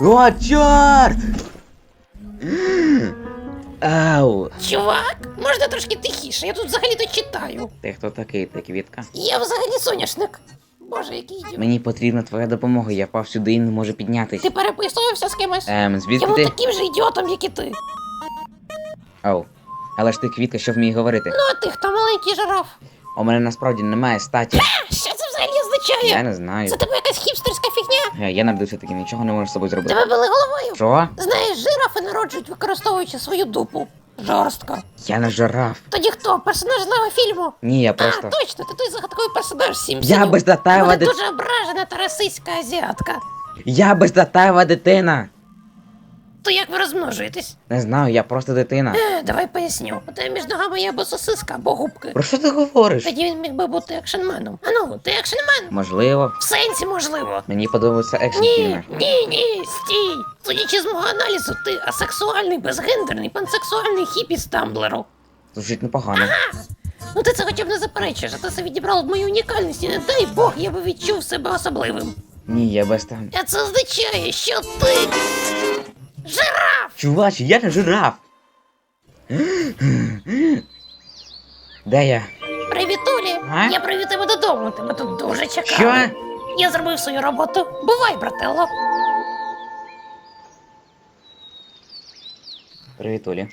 О, чорт! Ау! Чувак, можна трошки тихіше, я тут взагалі-то читаю. Ти хто такий, ти квітка? Я взагалі соняшник. Боже, який ідіот. Мені потрібна твоя допомога, я впав сюди і не можу піднятись. Ти переписувався з кимось? Ем, Я звідки був ти? таким же ідіотом, як і ти. Ау. Але ж ти квітка, що вміє говорити. Ну а ти хто маленький жираф? У мене насправді немає статі. Що це взагалі означає? Я не знаю. Це тебе якась хіпстерська фігня? Е, Я народився таким, нічого не можу з собою зробити. Тебе били головою? Що? Знаєш, жирафи народжують, використовуючи свою дупу. Жорстко. Я не жираф. Тоді хто? Персонаж злого фільму? Ні, я А, точно, ти той загадковий персонаж Сімпсонів. Я без Вона дит... дуже ображена та расистська азіатка. Я бездатаєва дитина. То як ви розмножуєтесь? Не знаю, я просто дитина. Е, давай поясню. У тебе між ногами є або сосиска, або губки. Про що ти говориш? Тоді він міг би бути екшенменом. Ану, ти екшенмен? Можливо. В сенсі можливо. Мені подобаються екшн Ні, фільми. ні, ні, стій. Судячи з мого аналізу, ти асексуальний, безгендерний, пансексуальний хіпі з Тамблеру. Звучить непогано. Ну ти це хоча б не заперечуєш, а то це відібрало б мою унікальність, і не дай Бог, я би відчув себе особливим. Ні, я без там. А це означає, що ти. Жираф! Чувач, я не жираф. Де я? Привітулі! А? Я привів тебе додому, тебе тут дуже чекали. Що? Я зробив свою роботу. Бувай, брателло. Привіт, Олі.